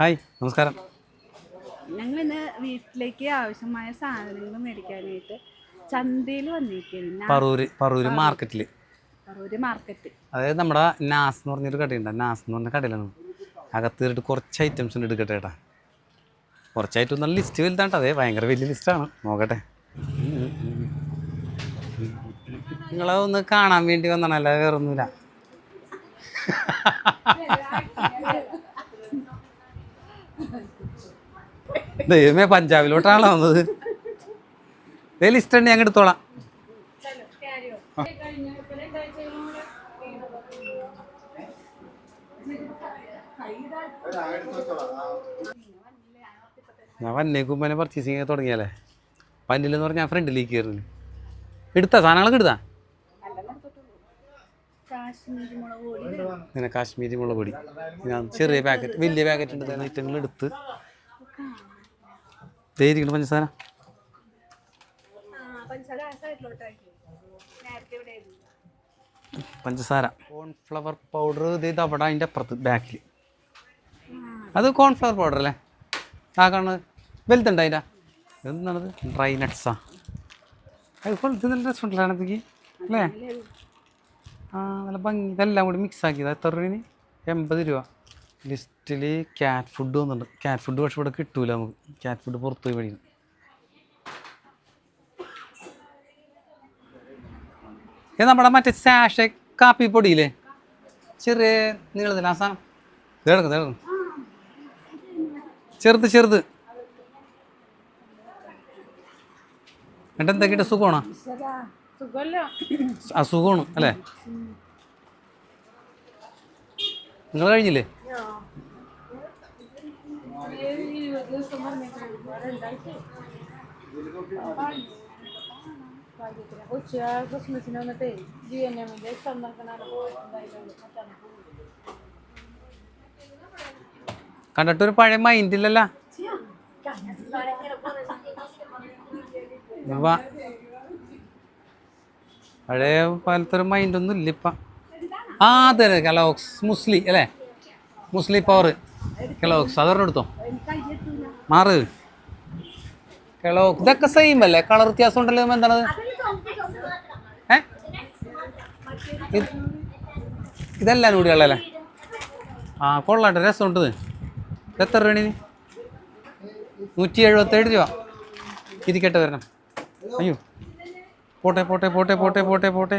Hi നമസ്കാരം. ഞങ്ങൾ ഇന്ന് വീട്ടിലേക്ക് ആവശ്യമായ സാധനങ്ങൾ മേടിക്കാനായിട്ട് ചന്തയിൽ വന്നിരിക്കുന്നു പറൂര് പറൂര് മാർക്കറ്റിൽ പറൂര് മാർക്കറ്റ്. അതായത് നമ്മുടെ നാസ് എന്ന് പറഞ്ഞൊരു കടയുണ്ട്. നാസ് എന്ന് പറഞ്ഞ കടയിലാണ്. അകത്ത് കയറിയിട്ട് കുറച്ച് ഐറ്റംസ് ഉണ്ട് എടുക്കട്ടെ ഏട്ടാ. കുറച്ച് ഐറ്റം നല്ല ലിസ്റ്റ് വലുതാണ് അതെ ഭയങ്കര വലിയ ലിസ്റ്റാണ് നോക്കട്ടെ. നിങ്ങളെ ഒന്ന് കാണാൻ വേണ്ടി വന്നാണ് അല്ലാതെ വേറെ ദൈവമേ പഞ്ചാബിലോട്ടാണല്ലോ വന്നത്. ഇതേ ലിസ്റ്റ് ഉണ്ട് ഞങ്ങൾ എടുത്തോളാം. ഞാൻ വന്നേക്കും പിന്നെ പർച്ചേസിങ് തുടങ്ങിയാലേ പന്നിലെന്ന് പറഞ്ഞാൽ ഞാൻ ഫ്രണ്ടിലേക്ക് കയറുന്നു എടുത്ത? സാധനങ്ങളൊക്കെ എടുത്താ? കാശ്മീരി മുളക് പൊടി. ഞാൻ ചെറിയ പാക്കറ്റ് വലിയ പാക്കറ്റ് ഉണ്ട് ഐറ്റങ്ങൾ എടുത്ത്. തേരിക്കണം പഞ്ചസാര? പഞ്ചസാര കോൺഫ്ലവർ പൗഡർ ഇത് അവിടെ അതിന്റെ അപ്പുറത്ത് ബാക്കിൽ അത് കോൺഫ്ലവർ പൗഡർ അല്ലേ? ആ കാണുന്നത്? വലുതുണ്ട് അതിന്റെ എന്താണത്? ഡ്രൈ നട്ട്സാ അത് കൊള്ളു നല്ല രസമുണ്ടല്ലോ അല്ലേ? അല്ലേ ആ നല്ല ഭംഗി. ഇതെല്ലാം കൂടി മിക്സ് ആക്കിയതാണ് എത്ര രൂപ എൺപത് രൂപ. ലിസ്റ്റിൽ ക്യാറ്റ് ഫുഡ് വന്നിട്ടുണ്ട്. ക്യാറ്റ് ഫുഡ് പക്ഷെ ഇവിടെ കിട്ടൂല നമുക്ക്. ക്യാറ്റ് ഫുഡ് പുറത്ത് പോയി മേടിക്കണം. ഇത് നമ്മുടെ മറ്റേ സാഷ കാപ്പി പൊടിയില്ലേ? ചെറിയ നീളത്തിൽ ആ സാധനം ഇതെടുക്കും ഇതെടുക്കും ചെറുത് ചെറുത്. എന്നിട്ട് എന്തൊക്കെയിട്ട് സുഖമാണോ? അസുഖമാണ് അല്ലേ? നിങ്ങൾ കഴിഞ്ഞില്ലേ? ഉച്ച ക്രിസ്മസിന് വന്നിട്ടേ ജി എൻ എമ്മിന്റെ സന്ദർശനം കണ്ടിട്ടൊരു പഴയ മൈൻഡില്ലല്ലോ പഴയ പോലത്തെ ഒരു മൈൻഡൊന്നും ഇല്ല ഇപ്പം. ആ അതെ കലോക്സ് മുസ്ലി അല്ലേ? മുസ്ലി പവർ കേളോ അതൊരെണ്ണം എടുത്തോ? മാറ്. കേളോ ഇതൊക്കെ സെയിം അല്ലേ? കളർ വ്യത്യാസം ഉണ്ടല്ലോ എന്താണ്? എന്താണത് ഏ? ഇത് ഇതെല്ലാം കൂടി ഉള്ളല്ലേ ആ കൊള്ളാട്ടെ. രസമുണ്ട് എത്ര രൂപ നൂറ്റി എഴുപത്തേഴ് രൂപ. ഇരിക്കട്ടെ വരണം. അയ്യോ. പോട്ടെ പോട്ടെ പോട്ടെ പോട്ടെ പോട്ടെ പോട്ടെ.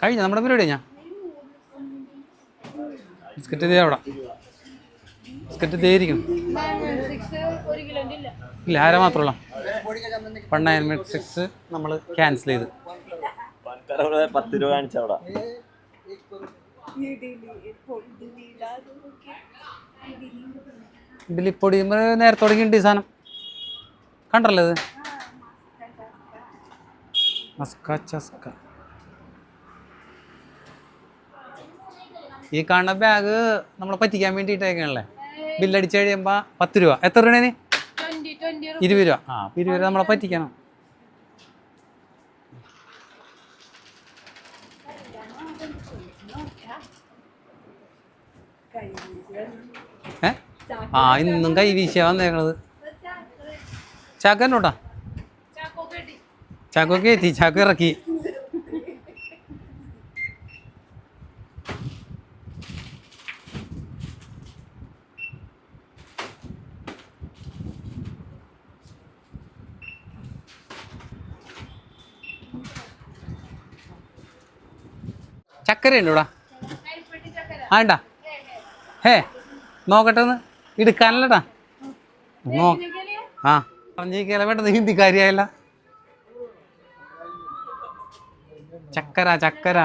കഴിഞ്ഞ? നമ്മുടെ പരിപാടി ഞാൻ ബിസ്ക്കറ്റ് ഇതേ ബിസ്ക്കറ്റ് തേരിക്കും ഇല്ല ആര മാത്രമല്ല. വൺ നയൻ മിനിറ്റ് സിക്സ് നമ്മൾ ക്യാൻസൽ ചെയ്ത്. പത്ത് രൂപ കാണിച്ചവിടെ ഇഡലിപ്പൊടി പൊടി നേരത്തെ തുടങ്ങിയിട്ടുണ്ട് ഈ സാധനം. കണ്ടല്ലോ ഇത്. മസ്ക ചസ്ക. ഈ കാണുന്ന ബാഗ് നമ്മളെ പറ്റിക്കാൻ വേണ്ടിയിട്ടേക്കാണല്ലേ? ബില്ലടിച്ച് കഴിയുമ്പോൾ പത്ത് രൂപ. എത്ര രൂപയാണ് ഇരുപത് രൂപ. ആ അപ്പോൾ ഇരുപത് രൂപ നമ്മളെ പറ്റിക്കണം. ആ ഇന്നും കൈ വീശിയാ വന്നേക്കണത്. ചാക്കന്നോട്ടാ ചാക്കോ കയറ്റി ചാക്കോ ഇറക്കി. ചക്കര ഉണ്ടോടാ ആണ്ട ഹേ നോക്കട്ടെ ഒന്ന് എടുക്കാനല്ലടാ നോ ആ. പറഞ്ഞിരിക്കല ഹിന്ദി ഹിന്ദിക്കാരിയായല്ല. ചക്കര ചക്കര.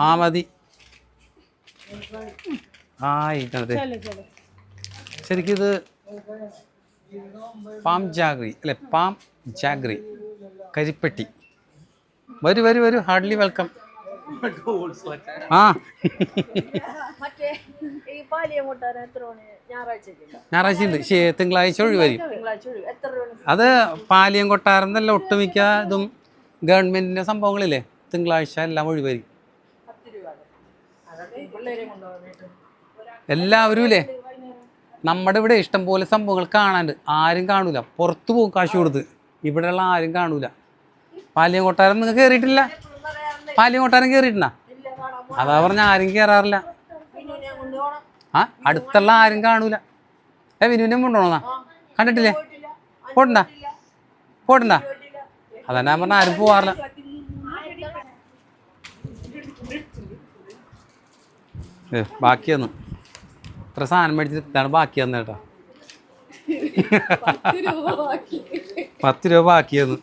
ആ മതി. ആ ഇട്ടത് ശരിക്കിത് പാം ജാഗ്രി അല്ലെ? Palm jaggery. കരിപ്പെട്ടി. വരൂ വരൂ വരൂ. Hardly welcome. ആ. ഞായറാഴ്ച ഉണ്ട് തിങ്കളാഴ്ച ഒഴി വരും. അത് പാലിയം കൊട്ടാരം എന്നല്ല ഒട്ടുമിക്ക ഇതും ഗവൺമെന്റിന്റെ സംഭവങ്ങളില്ലേ? തിങ്കളാഴ്ച എല്ലാം ഒഴി വരും. എല്ലാവരും ഇല്ലേ? നമ്മുടെ ഇവിടെ ഇഷ്ടംപോലെ സംഭവങ്ങൾ കാണാണ്ട് ആരും കാണൂല. പുറത്തു പോകും കാശ് കൊടുത്ത്. ഇവിടെയുള്ള ആരും കാണൂല. പാലിയം കൊട്ടാരം നിങ്ങൾ കയറിയിട്ടില്ല പാലിയം കൊട്ടാരം കയറിയിട്ടുണ്ടാ അതാ പറഞ്ഞ ആരും കയറാറില്ല ആ അടുത്തുള്ള ആരും കാണൂല. ഏ വിനുവിനെ കൊണ്ടുപോണോന്നാ കണ്ടിട്ടില്ലേ? പോട്ടണ്ട പോട്ടണ്ട അതന്നെ പറഞ്ഞ ആരും പോവാറില്ല. ഏ ബാക്കിയെന്ന് ഇത്ര സാധനം മേടിച്ചിട്ട് ഇതാണ് ബാക്കി തന്ന കേട്ടോ. പത്ത് രൂപ ബാക്കിയെന്ന്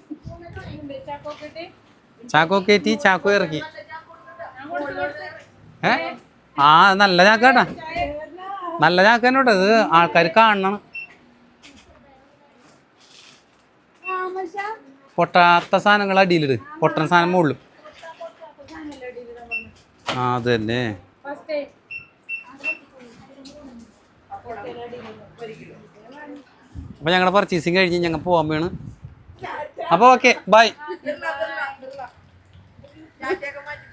ചാക്കോ കയറ്റി ചാക്കോ ഇറക്കി. ഏ? ആ നല്ല ചാക്കാട്ടാ. നല്ല ചാക്കനോട്ടത് ആൾക്കാർ കാണണം. പൊട്ടാത്ത സാധനങ്ങൾ അടിയിലിട്. പൊട്ടണ സാധനം മുകളിലും. ആ അത് തന്നെ. ഞങ്ങളുടെ പർച്ചേസിങ് കഴിഞ്ഞ് ഞങ്ങൾ പോകാൻ വേണം അപ്പോൾ ഓക്കെ ബൈ Ya, ya,